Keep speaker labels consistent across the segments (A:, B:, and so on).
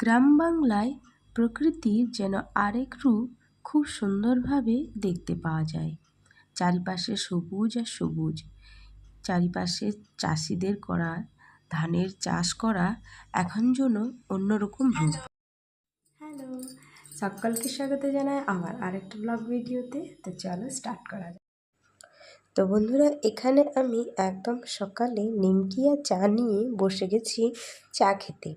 A: গ্রাম বাংলায় প্রকৃতির যেন আরেক রূপ খুব সুন্দরভাবে দেখতে পাওয়া যায়। চারিপাশে সবুজ আর সবুজ। চারিপাশে চাষিদের করা, ধানের চাষ করা এখন যেন অন্যরকম রূপ।
B: হ্যালো, সকলকে স্বাগত জানাই আমার আরেকটা ব্লগ ভিডিওতে। তো চলো স্টার্ট করা যাক।
A: তো বন্ধুরা, এখানে আমি একদম সকালে নিমকি আর চা নিয়ে বসে গেছি চা খেতে।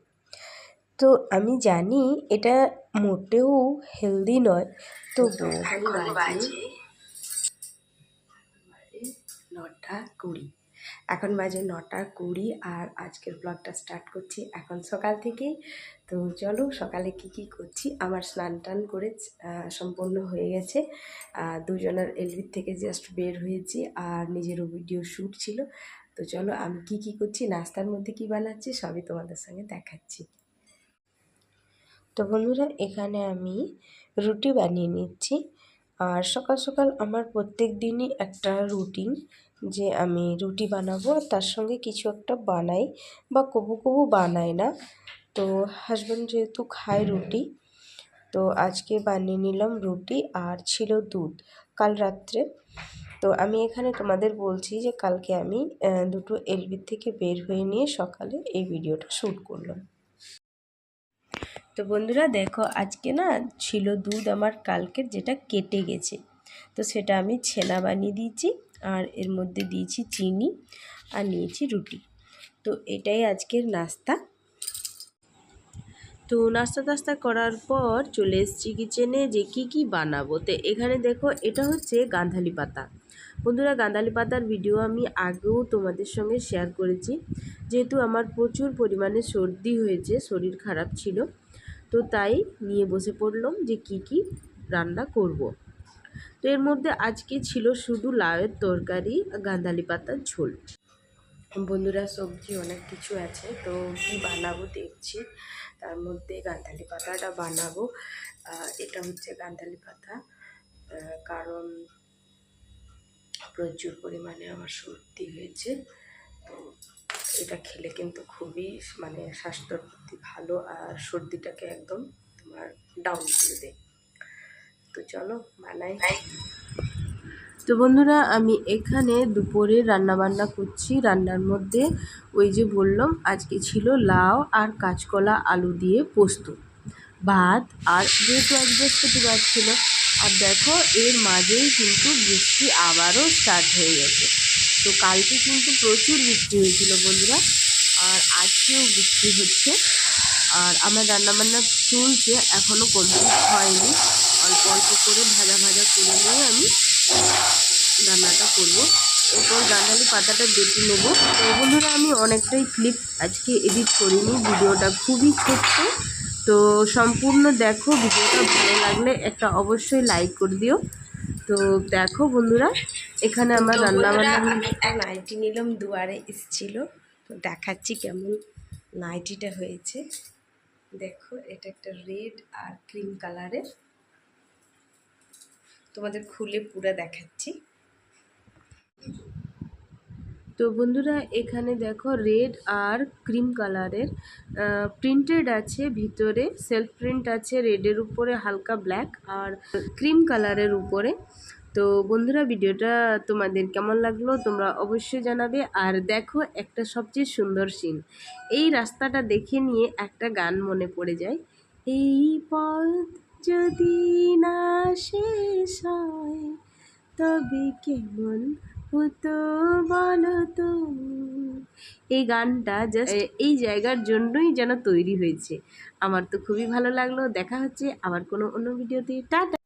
A: তো আমি জানি এটা মোটেও হেলদি নয়। তবু
B: বাজে নটা কুড়ি। এখন বাজে নটা কুড়ি আর আজকের ব্লগটা স্টার্ট করছি এখন সকাল থেকেই তো চলো সকালে কি কি করছি? আমার স্নান টান করে সম্পূর্ণ হয়ে গেছে। দুজনের এলভির থেকে জাস্ট বের হয়েছি আর নিজেরও ভিডিও শ্যুট ছিল। তো চলো আমি কি কি করছি? নাস্তার মধ্যে কি বানাচ্ছি? সবই তোমাদের সঙ্গে দেখাচ্ছি।
A: তো বন্ধুরা, এখানে আমি রুটি বানিয়ে নিচ্ছি। আর সকাল সকাল আমার প্রত্যেক দিনই একটা রুটিন যে আমি রুটি বানাবো, আর তার সঙ্গে কিছু একটা বানাই বা কবু কবু বানাই না। তো হাজব্যান্ড যেহেতু খায় রুটি, তো আজকে বানিয়ে নিলাম রুটি আর ছিল দুধ কাল রাত্রে। তো আমি এখানে তোমাদের বলছি যে কালকে আমি দুটো এলবি থেকে বের হয়ে নিয়ে সকালে এই ভিডিওটা শ্যুট করলাম। তো বন্ধুরা দেখো, আজকে না ছিল দুধ আমার কালকের যেটা কেটে গেছে। তো সেটা আমি ছেনা বানিয়ে দিয়েছি আর এর মধ্যে দিয়েছি চিনি আর নিয়েছি রুটি। তো এটাই আজকের নাস্তা। তো নাস্তা টাস্তা করার পর চলে এসেছি কিচেনে যে কি কি বানাবো। তো এখানে দেখো, এটা হচ্ছে গাঁধালি পাতা। বন্ধুরা গাঁদালি পাতার ভিডিও আমি আগেও তোমাদের সঙ্গে শেয়ার করেছি। যেহেতু আমার প্রচুর পরিমাণে সর্দি হয়েছে, শরীর খারাপ ছিল তো তাই নিয়ে বসে পড়লাম যে কি কি রান্না করব। তো এর মধ্যে আজকে ছিল শুধু লাউয়ের তরকারি গাঁদালি পাতার ঝোল।
B: বন্ধুরা, সবজি অনেক কিছু আছে, তো কী বানাবো দেখছি। তার মধ্যে গান্ধালি পাতাটা বানাবো। এটা হচ্ছে গান্ধালি পাতা। কারণ প্রচুর পরিমাণে আমার সর্দি হয়েছে, তো এটা খেলে কিন্তু খুবই মানে স্বাস্থ্যর প্রতি ভালো আর সর্দিটাকে একদম তোমার ডাউন করে দেয়। তো চলো বানাই।
A: তো বন্ধুরা আমি এখানে দুপুরে রান্না বান্না করছি। রান্নার মধ্যে ওই যে বললাম আজকে ছিল লাউ আর কাঁচকলা আলু দিয়ে পোস্ত। ভাত আর যেহেতু আজ বৃহস্পতিবার ছিল আর দেখো এর মাঝেই কিন্তু বৃষ্টি আবারও স্টার্ট হয়ে গেছে। তো কালকে কিন্তু প্রচুর বৃষ্টি হয়েছিল বন্ধুরা, আর আজকেও বৃষ্টি হচ্ছে। আর আমার রান্নাবান্না চলছে এখনও কমপ্লিট হয়নি। অল্প অল্প করে ভাজা ভাজা করে নিয়ে আমি রান্নাটা করব। এরপর গাঁদালি পাতাটা বেটে নেব। তো বন্ধুরা, আমি অনেকটাই ক্লিপ আজকে এডিট করিনি, ভিডিওটা খুবই ছোট্ট। তো সম্পূর্ণ দেখো, ভিডিওটা ভালো লাগলে একটা অবশ্যই লাইক করে দিও। তো দেখো বন্ধুরা এখানে আমার রান্না বান্না
B: একটা নাইটি নিলাম দুয়ারে এসেছিল। তো দেখাচ্ছি কেমন নাইটিটা হয়েছে। দেখো এটা একটা রেড আর ক্রিম কালারের। তোমাদের খুলে পুরা দেখাচ্ছি।
A: তো বন্ধুরা, এখানে দেখো রেড আর ক্রিম কালারের প্রিন্টেড আছে ভিতরে সেলফ প্রিন্ট আছে রেডের উপরে হালকা ব্ল্যাক আর ক্রিম কালারের উপরে। তো বন্ধুরা, ভিডিওটা তোমাদের কেমন লাগল তোমরা অবশ্যই জানাবে। আর দেখো একটা সবচেয়ে সুন্দর সিন এই রাস্তাটা দেখে নিয়ে একটা গান মনে পড়ে যায়, এই পথ যদি না শেষ হয়, তবে কেমন হতো বলো তো। এই গানটা জাস্ট এই জায়গার জন্যই যেন তৈরি হয়েছে। আমার তো খুবই ভালো লাগল। দেখা হচ্ছে আবার কোনো অন্য ভিডিওতে টাটা।